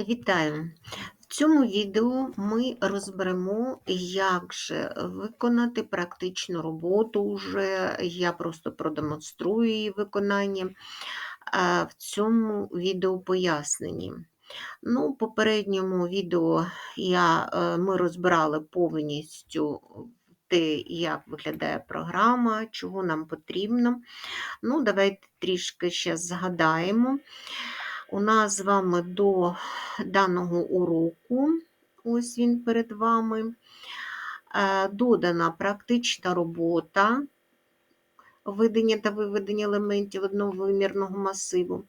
Вітаю! В цьому відео ми розберемо, як же виконати практичну роботу вже. Я просто продемонструю її виконання в цьому відео поясненні. Ну, в попередньому відео я, е, ми розбирали повністю те, як виглядає програма, чого нам потрібно. Ну, Давайте трішки ще згадаємо. У нас з вами до даного уроку, ось він перед вами, е, додана практична робота видання та виведення елементів одновимірного масиву.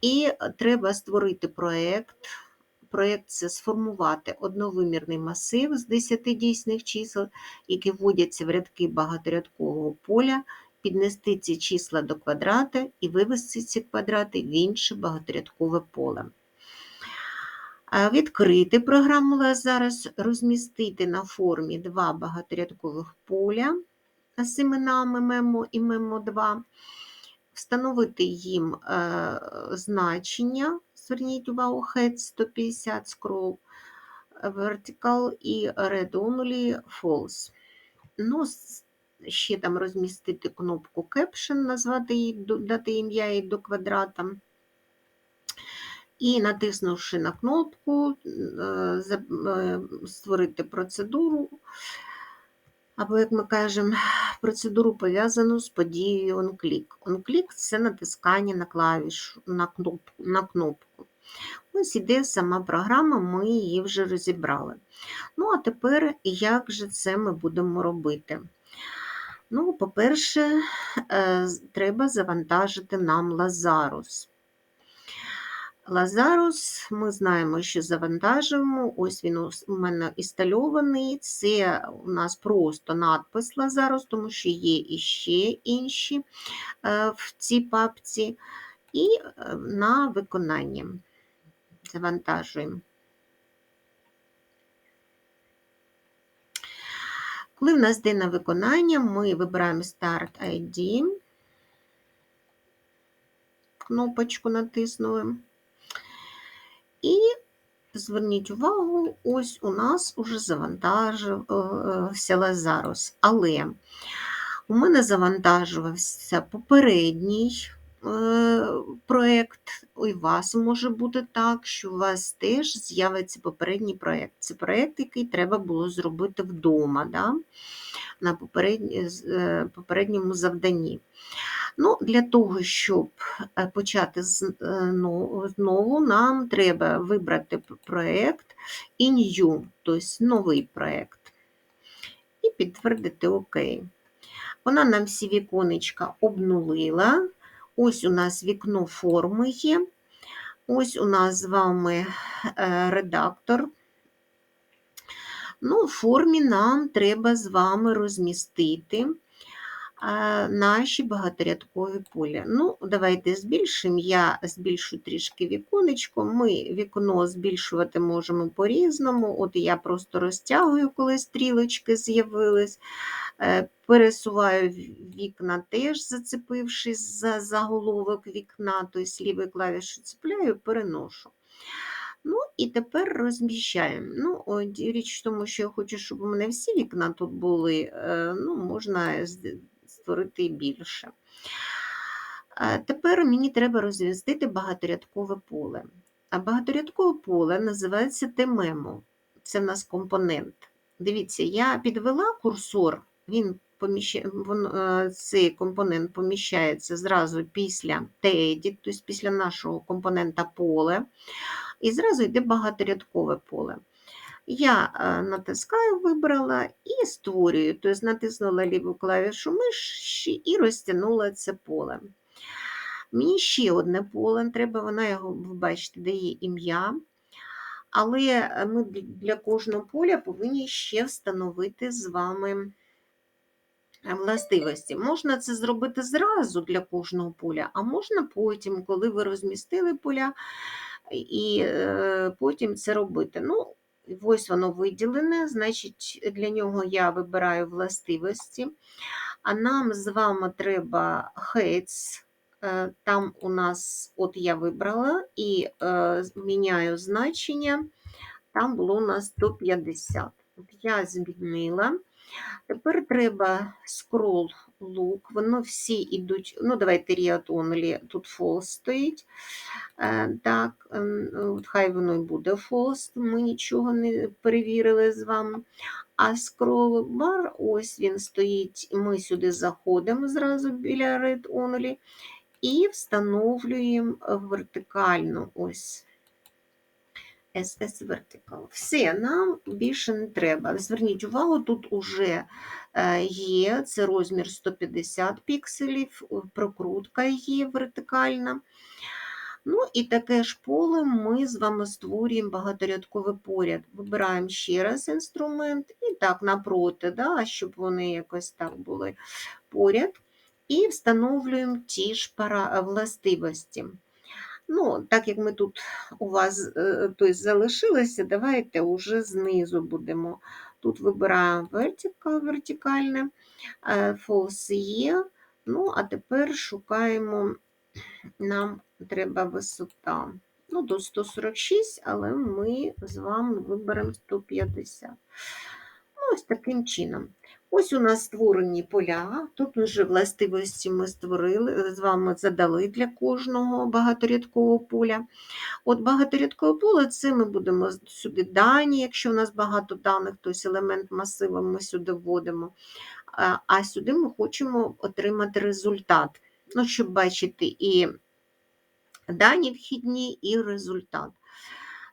І треба створити проєкт. Проєкт це сформувати одновимірний масив з 10 дійсних чисел, які вводяться в рядки багаторядкового поля піднести ці числа до квадрата і вивести ці квадрати в інше багаторядкове поле. Відкрити програму зараз, розмістити на формі два багаторядкових поля з іменами мемо і мемо2, встановити їм е, значення, зверніть увагу, head 150 scroll, vertical і red only false. Ну, ще там розмістити кнопку Caption, назвати її, дати ім'я її до квадрата. І натиснувши на кнопку, е, е, створити процедуру, або, як ми кажемо, процедуру пов'язану з подією OnClick. OnClick – це натискання на клавішу, на кнопку. на кнопку. Ось іде сама програма, ми її вже розібрали. Ну, а тепер, як же це ми будемо робити? Ну, по-перше, е, треба завантажити нам Лазарус. Лазарус, ми знаємо, що завантажуємо. Ось він у мене інстальований. Це у нас просто надпис Лазарус, тому що є іще інші е, в цій папці. І е, на виконання завантажуємо. Коли в нас йде на виконання, ми вибираємо Start ID, кнопочку натиснули. І зверніть увагу, ось у нас уже завантажився Лазарус. Але у мене завантажувався попередній Е, проєкт, у вас може бути так, що у вас теж з'явиться попередній проєкт. Це проєкт, який треба було зробити вдома да? на е, попередньому завданні. Ну, Для того, щоб е, почати ну, знову, нам треба вибрати проєкт і new, тобто новий проєкт. І підтвердити ОК. Вона нам всі віконечка обнулила. Ось у нас вікно форми є. Ось у нас з вами е, редактор. Ну, В формі нам треба з вами розмістити наші багаторядкові поля. Ну, Давайте збільшимо. Я збільшу трішки віконечко. Ми вікно збільшувати можемо по-різному. От я просто розтягую, коли стрілочки з'явились. Е, пересуваю вікна, теж зацепившись за заголовок вікна, тобто лівою клавішою цепляю, переношу. Ну, і тепер розміщаємо. Ну, Річ в тому, що я хочу, щоб у мене всі вікна тут були, е, ну, можна створити більше. Тепер мені треба розв'язати багаторядкове поле. А багаторядкове поле називається темемо. Це в нас компонент. Дивіться, я підвела курсор, він поміщає, е, цей компонент поміщається зразу після теді, тобто після нашого компонента поле, і зразу йде багаторядкове поле. Я е, натискаю, вибрала і створюю, тобто натиснула ліву клавішу миші і розтягнула це поле. Мені ще одне поле, треба, вона його, ви дає ім'я. Але ми для кожного поля повинні ще встановити з вами властивості. Можна це зробити зразу для кожного поля, а можна потім, коли ви розмістили поля, і е, потім це робити. Ну, Ось воно виділене, значить, для нього я вибираю властивості. А нам з вами треба heads Е, Там у нас, от я вибрала і е, міняю значення. Там було у нас 150. От я змінила. Тепер треба scroll look. Воно всі йдуть. Ну, давайте read only, тут false стоїть. Е, Так, ем, от хай воно і буде false, ми нічого не перевірили з вами. А scroll bar, ось він стоїть, ми сюди заходимо зразу біля read only і встановлюємо вертикально ось. SS Vertical. Все, нам більше не треба. Зверніть увагу, тут уже е, є, це розмір 150 пікселів, прокрутка є вертикальна. Ну і таке ж поле ми з вами створюємо багаторядковий поряд. Вибираємо ще раз інструмент і так напроти, да, щоб вони якось так були поряд. І встановлюємо ті ж властивості. Ну, Так як ми тут у вас тобто, залишилося, давайте вже знизу будемо. Тут вибираємо вертикал, вертикальне, е, false є. Ну, а тепер шукаємо, нам треба висота. Ну, до 146, але ми з вами виберемо 150. Ну, Ось таким чином. Ось у нас створені поля. Тут вже властивості ми створили, з вами задали для кожного багаторядкового поля. От багаторядкове поле це ми будемо сюди дані, якщо у нас багато даних, тобто елемент масива ми сюди вводимо. А сюди ми хочемо отримати результат. Ну, Щоб бачити і дані вхідні, і результат.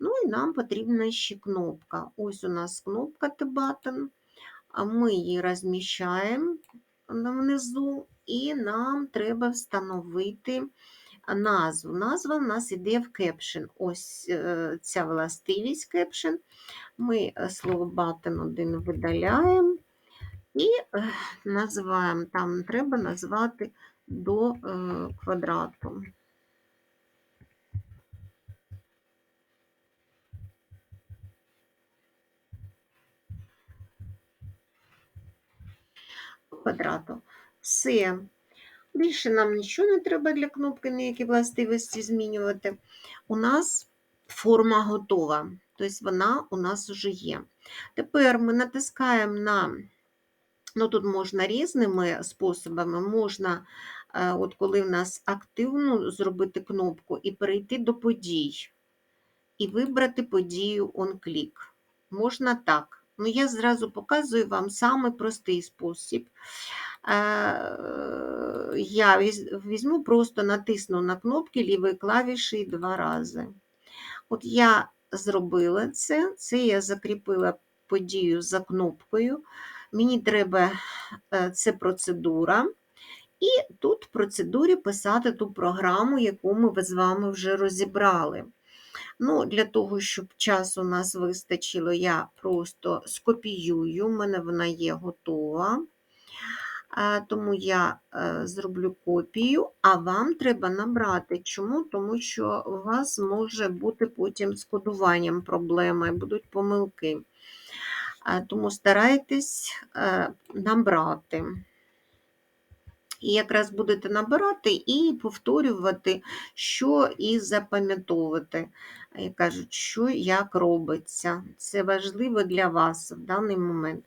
Ну і нам потрібна ще кнопка. Ось у нас кнопка T-Button ми її розміщаємо внизу, і нам треба встановити назву. Назва в нас йде в кепшн. Ось е, ця властивість кепшн. Ми е, слово button один видаляємо і е, називаємо, там треба назвати до квадрату. Квадрату. Все. Більше нам нічого не треба для кнопки, ніякі властивості змінювати. У нас форма готова, тобто вона у нас вже є. Тепер ми натискаємо на, ну тут можна різними способами, можна, е, от коли в нас активно зробити кнопку і перейти до подій, і вибрати подію on-click. Можна так. Ну, я зразу показую вам самий простий спосіб. Е, я візьму, просто натисну на кнопки лівої клавіші два рази. От я зробила це, це я закріпила подію за кнопкою. Мені треба е, це процедура. І тут в процедурі писати ту програму, яку ми з вами вже розібрали. Ну, Для того, щоб часу у нас вистачило, я просто скопіюю, у мене вона є готова. Тому я е, зроблю копію, а вам треба набрати. Чому? Тому що у вас може бути потім з кодуванням проблеми, будуть помилки. Тому старайтесь е, набрати. І якраз будете набирати і повторювати, що і запам'ятовувати. Як кажуть, що як робиться. Це важливо для вас в даний момент.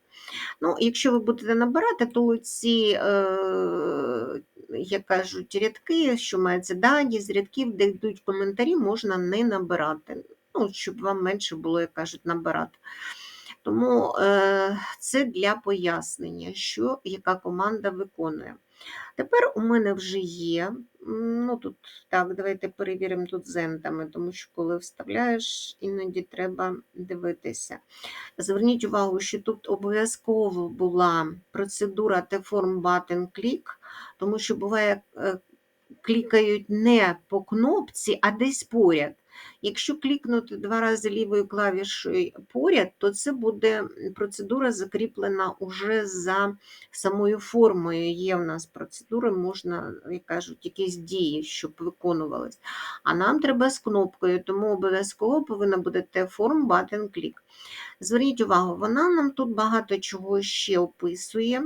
Ну, Якщо ви будете набирати, то ці, е, як кажуть, рядки, що мається дані, з рядків, де йдуть коментарі, можна не набирати, ну, щоб вам менше було, як кажуть, набирати. Тому е, це для пояснення, що яка команда виконує. Тепер у мене вже є. ну тут, Так, давайте перевіримо тут з ентами, тому що коли вставляєш, іноді треба дивитися. Зверніть увагу, що тут обов'язково була процедура T-Form Button Click, тому що буває, е, клікають не по кнопці, а десь поряд. Якщо клікнути два рази лівою клавішою поряд, то це буде процедура закріплена уже за самою формою. Є в нас процедури, можна, як кажуть, якісь дії, щоб виконувались. А нам треба з кнопкою, тому обов'язково повинна бути T-Form Button Click. Зверніть увагу, вона нам тут багато чого ще описує.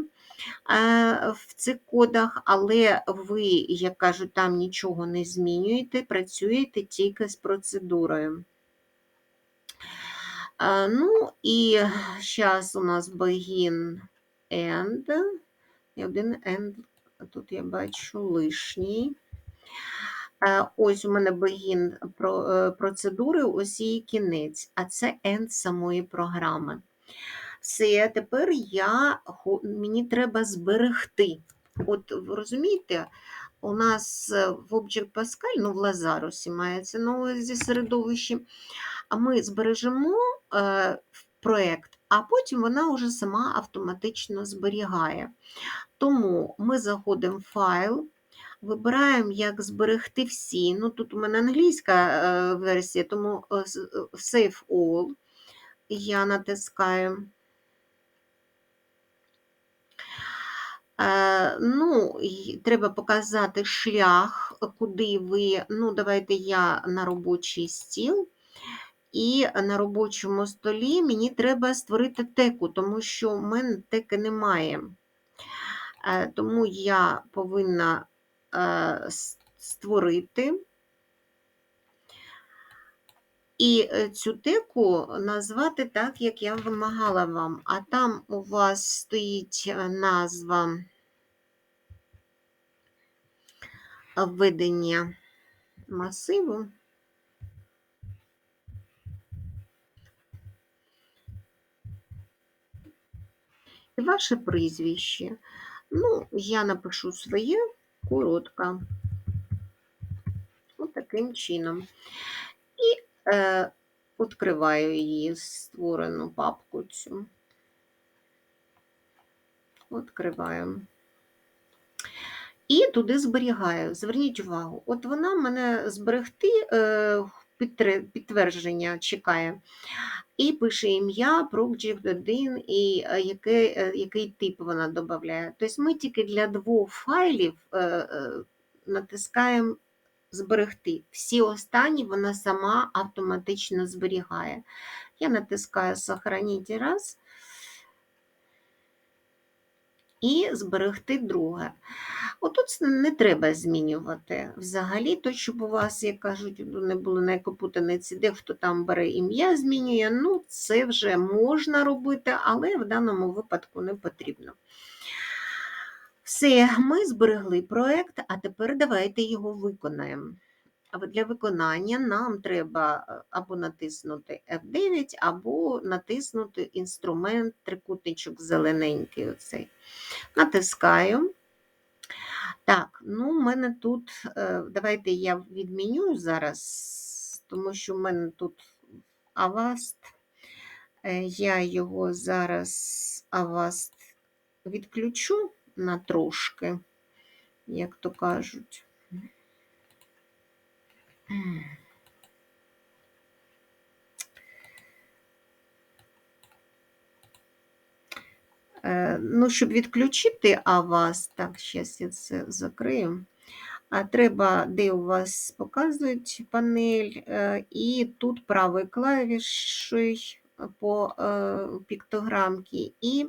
В цих кодах, але ви, як кажуть, там нічого не змінюєте, працюєте тільки з процедурою. Ну і зараз у нас begin end. І один end, тут я бачу лишній. Ось у мене begin е, процедури, ось її кінець, а це end самої програми. Все, тепер я, мені треба зберегти. От розумієте, у нас е, в Object Pascal, ну в Лазарусі мається на увазі середовищі, ми збережемо е, проєкт, а потім вона вже сама автоматично зберігає. Тому ми заходимо в файл, вибираємо, як зберегти всі. Ну, Тут у мене англійська е, версія, тому е, Save All. Я натискаю. Ну, треба показати шлях, куди ви. Ну, давайте я на робочий стіл. І на робочому столі мені треба створити теку, тому що в мене теки немає. Е, Тому я повинна е, створити. І е, цю теку назвати так, як я вимагала вам. А там у вас стоїть е, назва введення масиву. І ваше прізвище. Ну, я напишу своє коротко. Ось таким чином. Е, відкриваю її створену папку цю. Відкриваю. І туди зберігаю. Зверніть увагу, от вона мене зберегти е, підтвердження чекає. І пише ім'я, Project 1 і е, який, е, який тип вона додає. Тобто ми тільки для двох файлів натискаємо зберегти. Всі останні вона сама автоматично зберігає. Я натискаю Сохраніть раз і зберегти друге. Отут не треба змінювати взагалі, то щоб у вас, як кажуть, не було некопутаниці, де хто там бере ім'я, змінює. Ну, це вже можна робити, але в даному випадку не потрібно. Все, ми зберегли проєкт, а тепер давайте його виконаємо. А Для виконання нам треба е, або натиснути F9, або натиснути інструмент трикутничок зелененький. Оцей. Натискаю. Так, ну в мене тут, е, давайте я відміню зараз, тому що в мене тут Avast. Е, Я його зараз Avast відключу на трошки, як то кажуть. Е, Ну, щоб відключити Avast, так, зараз я це закрию. А треба, де у вас показують панель, е, і тут правою клавішою по е, піктограмці, і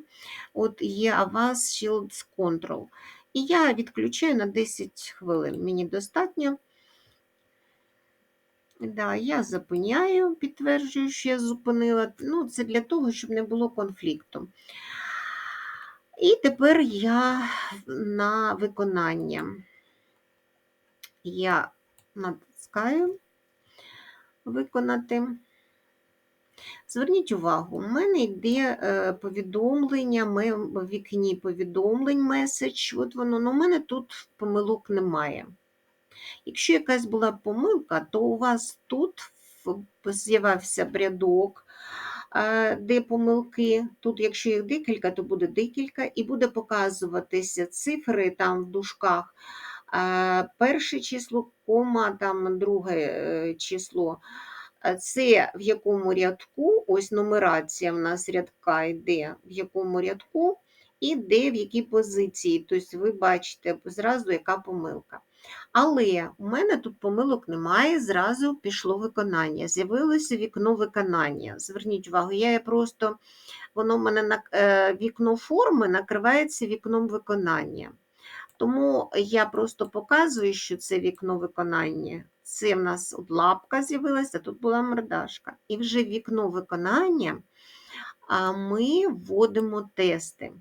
от є Avast Shields Control. І я відключаю на 10 хвилин. Мені достатньо. Да, я зупиняю, підтверджую, що я зупинила. Ну, це для того, щоб не було конфлікту. І тепер я на виконання. Я натискаю виконати. Зверніть увагу, у мене йде е, повідомлення, в вікні повідомлень меседж, от воно, ну, у мене тут помилок немає. Якщо якась була помилка, то у вас тут з'явився рядок, е, де помилки. Тут, якщо їх декілька, то буде декілька, і буде показуватися цифри там в дужках. е, Перше число, кома, там друге число. Е, Це в якому рядку, ось нумерація в нас рядка йде, в якому рядку і де в якій позиції. Тобто ви бачите зразу, яка помилка. Але у мене тут помилок немає, зразу пішло виконання. З'явилося вікно виконання. Зверніть увагу, я просто, воно в мене на е, вікно форми накривається вікном виконання. Тому я просто показую, що це вікно виконання. Це в нас от лапка з'явилася, тут була мордашка. І вже вікно виконання ми вводимо тести.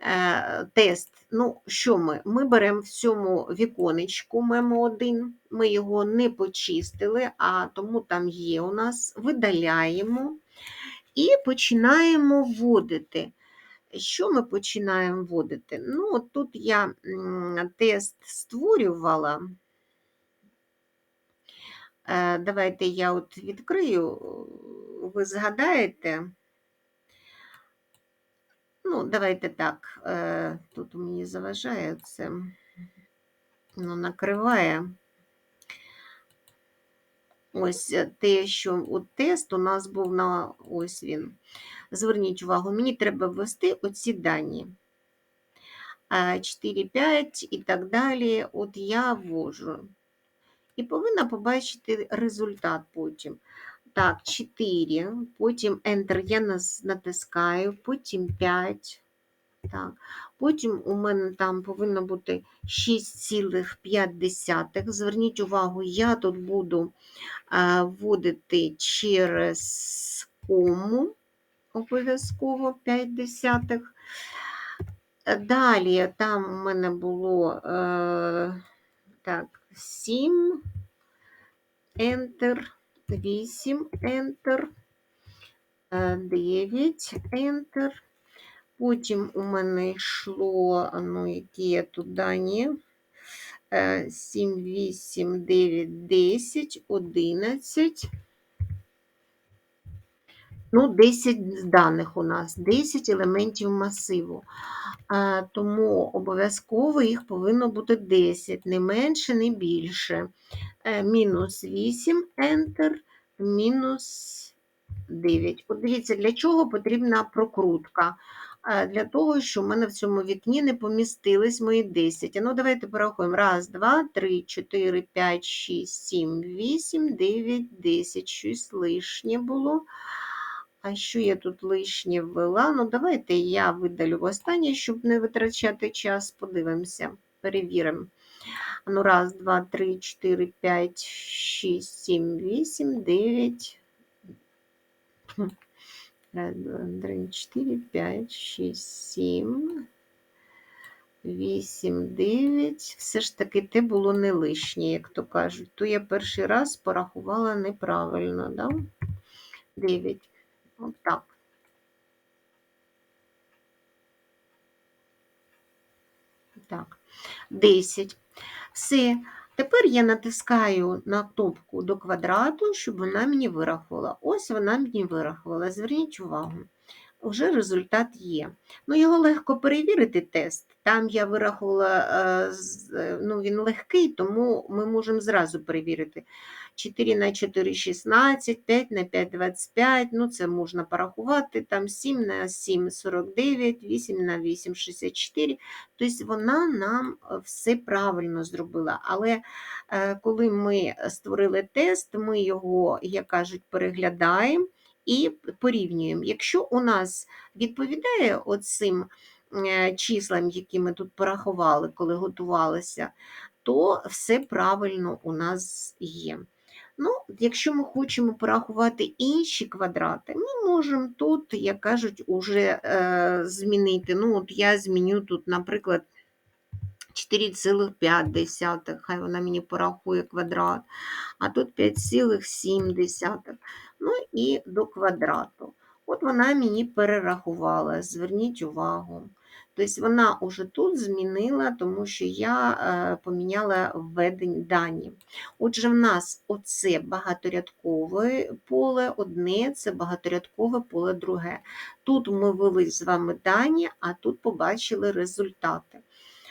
Е, Тест. Ну, що ми? Ми беремо в цьому віконечку мемо1, ми його не почистили, а тому там є у нас, видаляємо і починаємо вводити. Що ми починаємо вводити? Ну, от тут я тест створювала. Е, Давайте я от відкрию, ви згадаєте. Ну, давайте так, е, тут мені заважає це, ну, накриває. Ось е, те, що от тест у нас був на ось він. Зверніть увагу, мені треба ввести оці дані. 4, 5 і так далі. От я ввожу. І повинна побачити результат потім. Так, 4, потім Enter я натискаю, потім 5. Так. Потім у мене там повинно бути 6,5. Зверніть увагу, я тут буду вводити через кому, обов'язково 5 десятих. Далі там у мене було е, так, 7, Enter, 8, Enter, 9, Enter. Потім у мене йшло, ну, які я тут дані. 7, 8, 9, 10, 11. Ну, 10 даних у нас, 10 елементів масиву. А, Тому обов'язково їх повинно бути 10, не менше, не більше. Е, мінус 8, Enter, мінус 9. От дивіться, для чого потрібна прокрутка? Для того, що в мене в цьому вікні не помістились мої 10. Ну, давайте порахуємо. Раз, два, три, чотири, п'ять, шість, сім, вісім, дев'ять, десять. Щось лишнє було. А що я тут лишнє ввела? Ну, давайте я видалю останнє, щоб не витрачати час. Подивимося, перевіримо. Ну, раз, два, три, чотири, п'ять, шість, сім, вісім, дев'ять. 3, 4, 5, 6, 7, 8, 9. Все ж таки те було не лишнє, як то кажуть. То я перший раз порахувала неправильно, да? 9. Отак. Так, 10. Все. Тепер я натискаю на кнопку до квадрату, щоб вона мені вирахувала. Ось вона мені вирахувала. Зверніть увагу, вже результат є. Ну, Його легко перевірити тест. Там я вирахувала, е, ну, він легкий, тому ми можемо зразу перевірити. 4 на 4 16, 5 на 5 25, ну це можна порахувати, там 7 на 7 49, 8 на 8 64. Тобто вона нам е, все правильно зробила. Але е, коли ми створили тест, ми його, як кажуть, переглядаємо і порівнюємо. Якщо у нас відповідає оцим е, числам, які ми тут порахували, коли готувалися, то все правильно у нас є. Ну, Якщо ми хочемо порахувати інші квадрати, ми можемо тут, як кажуть, уже е, змінити. Ну, от Я зміню тут, наприклад, 4,5, хай вона мені порахує квадрат, а тут 5,7. Ну і до квадрату. От вона мені перерахувала, зверніть увагу. Тобто вона вже тут змінила, тому що я е, поміняла введені дані. Отже, в нас оце багаторядкове поле, одне це багаторядкове поле друге. Тут ми ввели з вами дані, а тут побачили результати.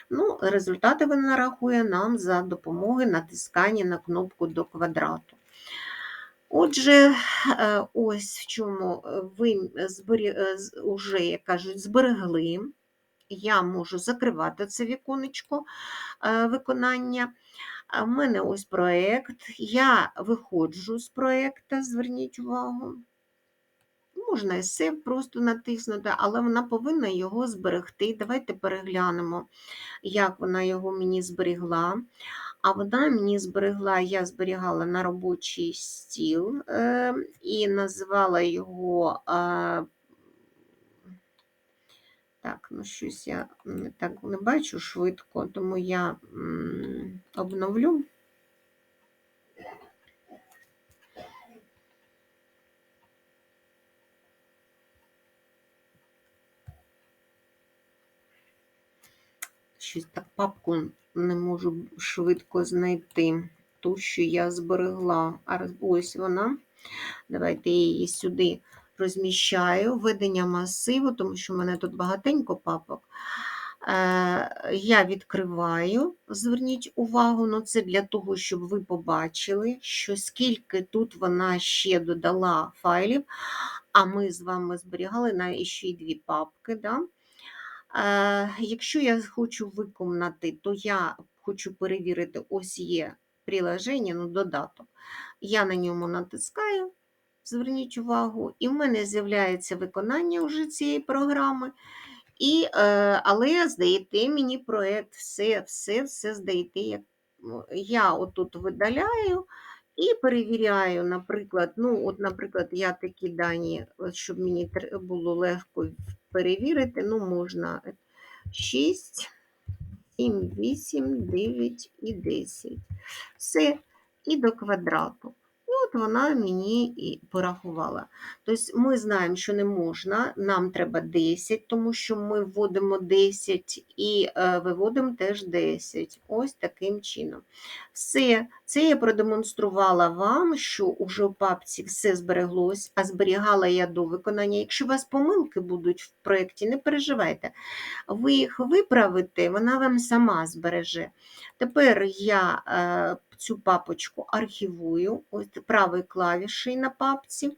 Ну, Результати вона рахує нам за допомогою натискання на кнопку до квадрату. Отже, е, ось в чому ви збері... вже, як кажуть, зберегли я можу закривати це віконечко е, виконання. В мене ось проєкт. Я виходжу з проєкта, зверніть увагу. Можна і сейв просто натиснути, але вона повинна його зберегти. Давайте переглянемо, як вона його мені зберегла. А вона мені зберегла, я зберігала на робочий стіл е, і називала його. Так, ну щось я так не бачу швидко, тому я обновлю. Щось так папку не можу швидко знайти. Ту, що я зберегла. А ось вона. Давайте її сюди розміщаю. Введення масиву, тому що в мене тут багатенько папок. Е, Я відкриваю, зверніть увагу, ну це для того, щоб ви побачили, що скільки тут вона ще додала файлів, а ми з вами зберігали на ще й дві папки. Да? Е, Якщо я хочу виконати, то я хочу перевірити, ось є приложення, ну, додаток. Я на ньому натискаю, зверніть увагу, і в мене з'являється виконання вже цієї програми. І, е, але здаєте мені проєкт, все, все, все здаєте. Як... ну, Я отут видаляю і перевіряю, наприклад, ну, от, наприклад, я такі дані, щоб мені було легко перевірити, ну, можна 6, 7, 8, 9 і 10. Все, і до квадрату. От вона мені і порахувала. Тобто ми знаємо, що не можна, нам треба 10, тому що ми вводимо 10 і е, виводимо теж 10. Ось таким чином. Все, це я продемонструвала вам, що уже в папці все збереглось, а зберігала я до виконання. Якщо у вас помилки будуть в проєкті, не переживайте. Ви їх виправите, вона вам сама збереже. Тепер я е, цю папочку архівую, ось правою клавішею на папці,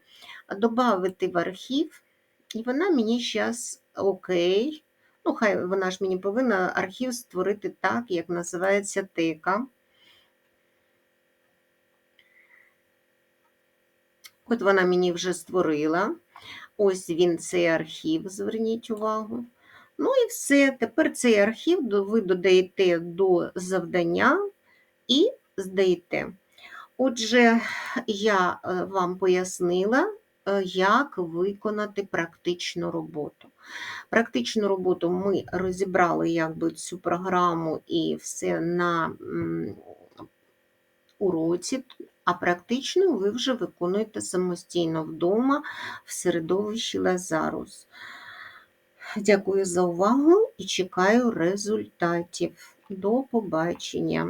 додати в архів, і вона мені зараз окей. Ну, хай вона ж мені повинна архів створити так, як називається тека. От вона мені вже створила. Ось він цей архів, зверніть увагу. Ну і все. Тепер цей архів ви додаєте до завдання і здаєте. Отже, я е, вам пояснила, е, як виконати практичну роботу. Практичну роботу ми розібрали якби цю програму і все на уроці, а практично ви вже виконуєте самостійно вдома в середовищі Лазарус. Дякую за увагу і чекаю результатів. До побачення!